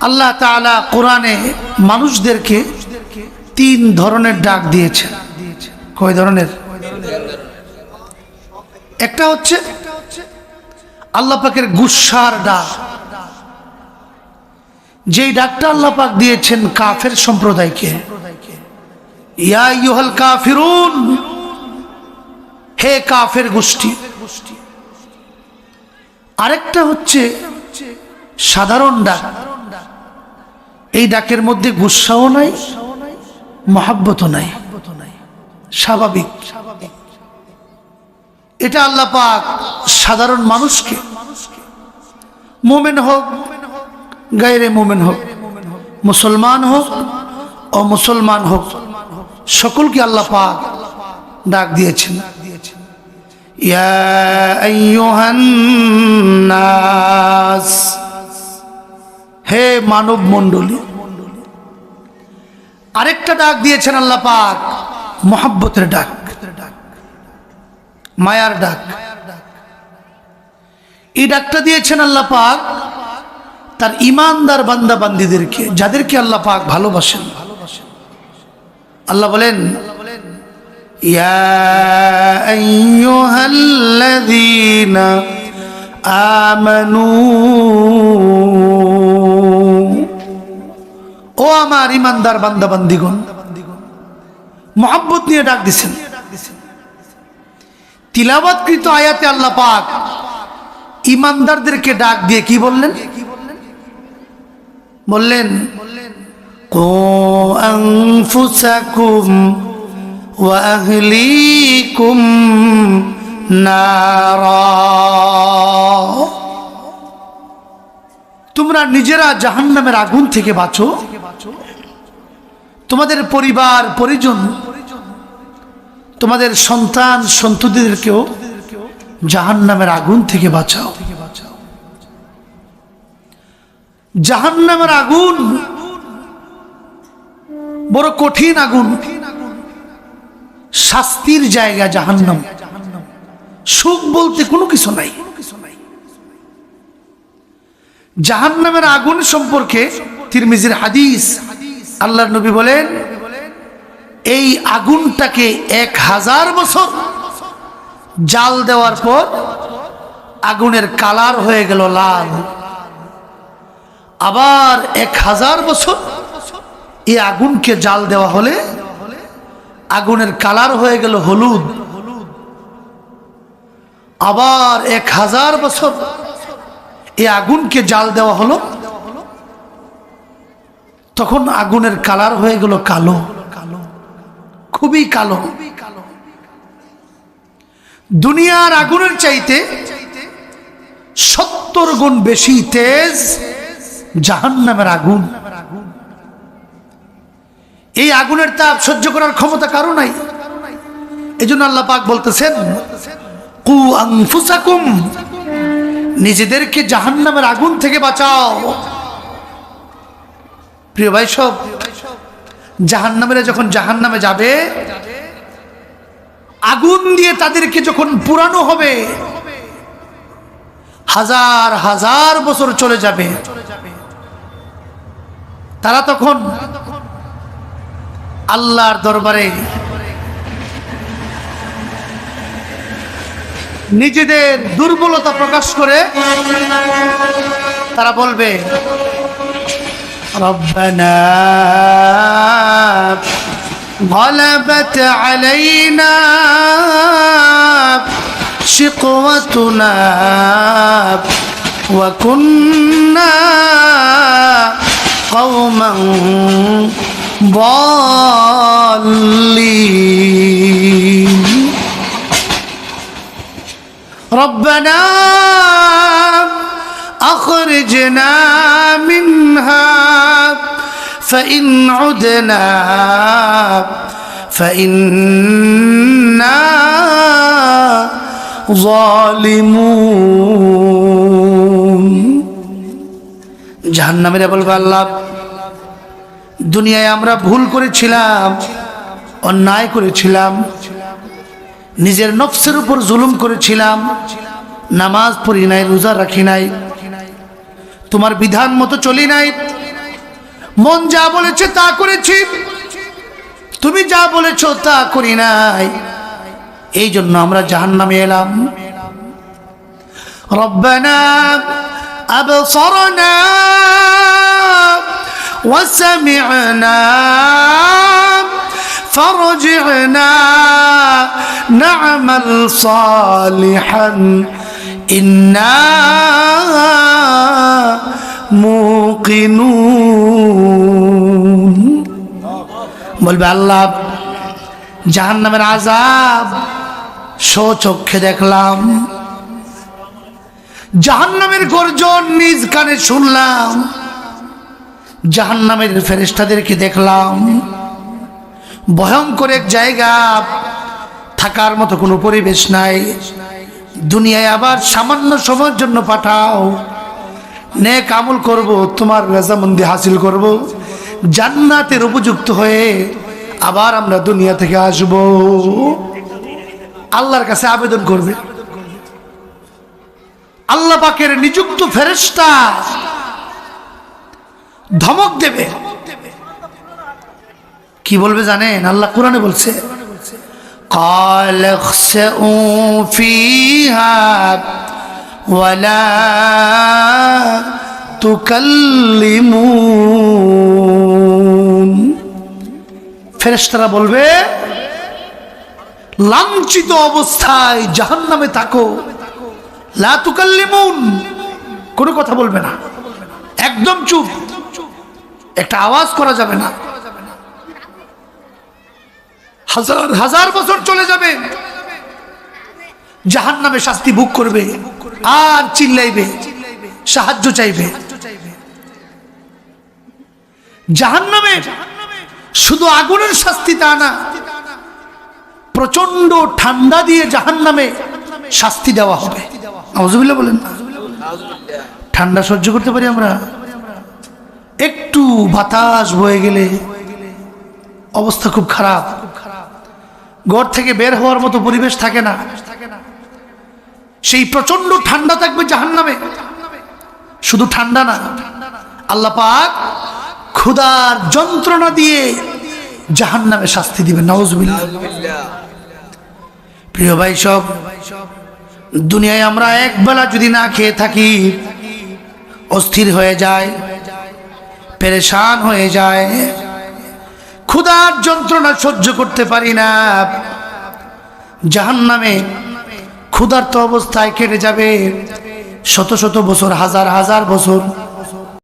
আল্লাহ তাআলা কোরআনে মানুষদেরকে তিন ধরনের ডাক দিয়েছেন কয় ধরনের? একটা হচ্ছে আল্লাহ পাকের গুসার ডাক। যেই ডাকটা আল্লাহ পাক দিয়েছেন কাফের সম্প্রদায়কে। ইয়া কাফিরুন, হে কাফের গোষ্ঠী। আরেকটা হচ্ছে সাধারণ ডাক। এই ডাকের মধ্যে গুসাও নাই, মহাব্বতও নাই। স্বাভাবিক। এটা আল্লাহ পাক সাধারণ মানুষকে, মোমেন হোক, গায়রে মোমেন হোক, মুসলমান হোক ও মুসলমান হোক, সকলকে আল্লাহ পাক ডাক দিয়েছেন। ইয়া আইয়ুহান হে মানব মণ্ডলী, আরেকটা ডাক দিয়েছেন আল্লাহ পাক, মহাব্বতের ডাক, মায়ার ডাক। এই ডাকটা দিয়েছেন আল্লাহ পাক তার ইমানদার বান্দা বান্দিদেরকে যাদেরকে আল্লাহ পাক ভালোবাসেন। আল্লাহ বলেন আমানু আমার ইমানদার বান্দা বান্দিগণ, মোহাব্বত নিয়ে ডাক দিছেন। তিলাবাতকৃত আয়াতে আল্লাহ পাক ইমানদারদেরকে ডাক দিয়ে কি বললেন? বললেন নারা। তোমরা নিজেরা জাহান্নামের আগুন থেকে বাঁচো। তোমাদের পরিবার, পরিজন, তোমাদের সন্তান, সন্ততিদেরকেও জাহান্নামের আগুন থেকে বাঁচাও। জাহান্নামের আগুন বড় কঠিন আগুন। শাস্তির জায়গা জাহান্নাম। সুখ বলতে কোনো কিছু নাই। জাহান্নামের আগুন সম্পর্কে তিরমিজির হাদিস। আল্লাহর নবী বলেন, এই আগুনটাকে এক হাজার বছর জাল দেওয়ার পর আগুনের কালার হয়ে গেল লাল। আবার এক হাজার বছর এই আগুনকে জাল দেওয়া হলে আগুনের কালার হয়ে গেল হলুদ। হলুদ আবার এক হাজার বছর এই আগুনকে জাল দেওয়া হলো। তখন আগুনের কালার হয়ে গেল কালো। খুবই কালো। দুনিয়ার আগুনের চাইতে সত্তর গুণ বেশি তেজ জাহান নামের আগুন। এই আগুনের তাপ সহ্য করার ক্ষমতা কারও নাই। এই জন্য আল্লাহ পাক বলতেছেন কু আনফুসাকুম নিজেদেরকে জাহান্নামের আগুন থেকে বাঁচাও। প্রিয় ভাই সব, জাহান্নামেরা যখন জাহান্নামে যাবে, আগুন দিয়ে তাদেরকে যখন পুরানো হবে, হাজার হাজার বছর চলে যাবে। তারা তখন আল্লাহর দরবারে নিজেদের দুর্বলতা প্রকাশ করে তারা বলবে ربنا غلبت علينا شقوتنا وكنا أخرجنا منها فإن عدنا فإنا ظالمون জাহান্নামীরা বলবে আল্লাহ দুনিয়ায় আমরা ভুল করেছিলাম অন্যায় করেছিলাম নিজের নফসের উপর জুলুম করেছিলাম নামাজ পড়ি নাই রোজা রাখি নাই তোমার বিধান মতো চলি নাই মন যা বলেছে তা করেছি তুমি যা বলেছ তা করি নাই এই জন্য আমরা জাহান নামে এলাম ربنا أبصرنا وسمعنا فرجعنا نعمل صالحا إنا মুকিনুন। বলবে, আল্লাহ জাহান নামের আজাব সচক্ষে দেখলাম। জাহান নামের গর্জন নিজ কানে শুনলাম। জাহান নামের ফেরিস্তাদেরকে দেখলাম। ভয়ঙ্কর এক জায়গা, থাকার মতো কোনো পরিবেশ নাই। দুনিয়ায় আবার সামান্য সময়ের জন্য পাঠাও। নেক আমল করব তোমার রেজামন্দি হাসিল করব জান্নাতের উপযুক্ত হয়ে আবার আমরা দুনিয়া থেকে আসব আল্লাহর কাছে আবেদন করবে আল্লাহ পাকের নিযুক্ত ফেরেস্তা ধমক দেবে কি বলবে জানেন আল্লাহ কোরআনে বলছে قال اخسئوا فيها ولا تكلمون ফেরেশতারা বলবে লাঞ্ছিত অবস্থায় জাহান্নামে থাকো লা তুকাল্লিমুন কোনো কথা বলবে না একদম চুপ একটা আওয়াজ করা যাবে না হাজার হাজার বছর চলে যাবে জাহান নামে শাস্তি ভোগ করবে আর চিল্লাইবে, সাহায্য চাইবে। জাহান শুধু আগুনের শাস্তি তা না প্রচণ্ড ঠান্ডা দিয়ে জাহান নামে শাস্তি দেওয়া হবে। বলেন ঠান্ডা সহ্য করতে পারি আমরা? একটু বাতাস বয়ে গেলে অবস্থা খুব খারাপ। ঘর থেকে বের হওয়ার মতো পরিবেশ থাকে না। সেই প্রচণ্ড ঠান্ডা থাকবে জাহান নামে শুধু ঠান্ডা না, আল্লাহ পাক ক্ষুধার যন্ত্রণা দিয়ে জাহান নামে শাস্তি দিবে নওয়াজবিল্লা প্রিয় ভাই সব, দুনিয়ায় আমরা একবেলা যদি না খেয়ে থাকি, অস্থির হয়ে যায়, পেরেশান হয়ে যায়, ক্ষুধার যন্ত্রণা সহ্য করতে পারি না জাহান নামে ক্ষুধার্ত অবস্থায় কেটে যাবে। শত শত বছর হাজার হাজার বছর